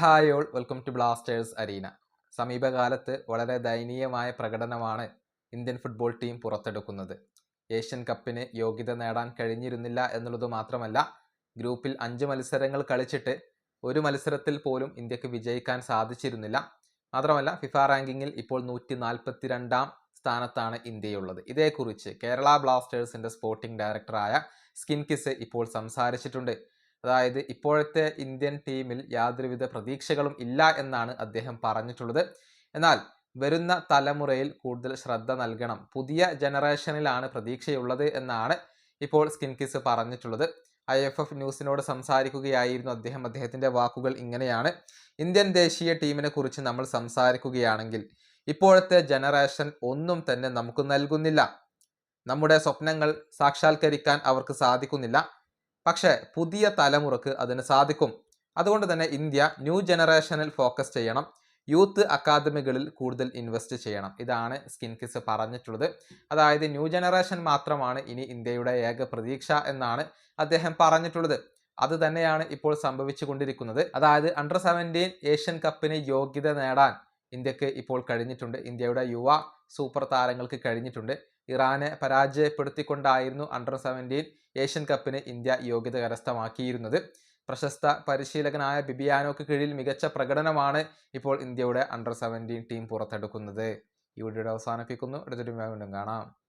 Hi all welcome to Blasters Arena. സമീപകാലത്ത് വളരെ ദയനീയമായ പ്രകടനമാണ് ഇന്ത്യൻ ഫുട്ബോൾ ടീം പുറത്തെടുക്കുന്നത്. ഏഷ്യൻ കപ്പിന് യോഗ്യത നേടാൻ കഴിഞ്ഞിരുന്നില്ല എന്നുള്ളത് മാത്രമല്ല ഗ്രൂപ്പിൽ അഞ്ച് മത്സരങ്ങൾ കളിച്ചിട്ട് ഒരു മത്സരത്തിൽ പോലും ഇന്ത്യയ്ക്ക് വിജയിക്കാൻ സാധിച്ചിരുന്നില്ല. മാത്രമല്ല ഫിഫ റാങ്കിങ്ങിൽ ഇപ്പോൾ നൂറ്റി നാൽപ്പത്തി രണ്ടാം സ്ഥാനത്താണ് ഇന്ത്യയുള്ളത്. ഇതേക്കുറിച്ച് കേരള ബ്ലാസ്റ്റേഴ്സിന്റെ സ്പോർട്ടിംഗ് ഡയറക്ടറായ സ്കിൻ കിസ് ഇപ്പോൾ സംസാരിച്ചിട്ടുണ്ട്. അതായത് ഇപ്പോഴത്തെ ഇന്ത്യൻ ടീമിൽ യാതൊരുവിധ പ്രതീക്ഷകളും ഇല്ല എന്നാണ് അദ്ദേഹം പറഞ്ഞിട്ടുള്ളത്. എന്നാൽ വരുന്ന തലമുറയിൽ കൂടുതൽ ശ്രദ്ധ നൽകണം. പുതിയ ജനറേഷനിലാണ് പ്രതീക്ഷയുള്ളത് എന്നാണ് ഇപ്പോൾ സ്കിൻകിസ് പറഞ്ഞിട്ടുള്ളത്. ഐ എഫ് എഫ് ന്യൂസിനോട് സംസാരിക്കുകയായിരുന്നു അദ്ദേഹം. അദ്ദേഹത്തിന്റെ വാക്കുകൾ ഇങ്ങനെയാണ്. ഇന്ത്യൻ ദേശീയ ടീമിനെ കുറിച്ച് നമ്മൾ സംസാരിക്കുകയാണെങ്കിൽ ഇപ്പോഴത്തെ ജനറേഷൻ ഒന്നും തന്നെ നമുക്ക് നൽകുന്നില്ല. നമ്മുടെ സ്വപ്നങ്ങൾ സാക്ഷാത്കരിക്കാൻ അവർക്ക് സാധിക്കുന്നില്ല. പക്ഷേ പുതിയ തലമുറയ്ക്ക് അതിന് സാധിക്കും. അതുകൊണ്ട് തന്നെ ഇന്ത്യ ന്യൂ ജനറേഷനിൽ ഫോക്കസ് ചെയ്യണം. യൂത്ത് അക്കാദമികളിൽ കൂടുതൽ ഇൻവെസ്റ്റ് ചെയ്യണം. ഇതാണ് സ്കിൻ കിസ് പറഞ്ഞിട്ടുള്ളത്. അതായത് ന്യൂ ജനറേഷൻ മാത്രമാണ് ഇനി ഇന്ത്യയുടെ ഏക പ്രതീക്ഷ എന്നാണ് അദ്ദേഹം പറഞ്ഞിട്ടുള്ളത്. അത് തന്നെയാണ് ഇപ്പോൾ സംഭവിച്ചു കൊണ്ടിരിക്കുന്നത്. അതായത് അണ്ടർ സെവന്റീൻ ഏഷ്യൻ കപ്പിന് യോഗ്യത നേടാൻ ഇന്ത്യയ്ക്ക് ഇപ്പോൾ കഴിഞ്ഞിട്ടുണ്ട്. ഇന്ത്യയുടെ യുവ സൂപ്പർ താരങ്ങൾക്ക് കഴിഞ്ഞിട്ടുണ്ട്. ഇറാനെ പരാജയപ്പെടുത്തിക്കൊണ്ടായിരുന്നു അണ്ടർ സെവന്റീൻ ഏഷ്യൻ കപ്പിന് ഇന്ത്യ യോഗ്യത കരസ്ഥമാക്കിയിരുന്നത്. പ്രശസ്ത പരിശീലകനായ ബിബിയാനോക്ക് കീഴിൽ മികച്ച പ്രകടനമാണ് ഇപ്പോൾ ഇന്ത്യയുടെ അണ്ടർ സെവന്റീൻ ടീം പുറത്തെടുക്കുന്നത്. ഈ വീഡിയോയുടെ അവസാനിപ്പിക്കുന്നു. അടുത്തൊരു വീണ്ടും കാണാം.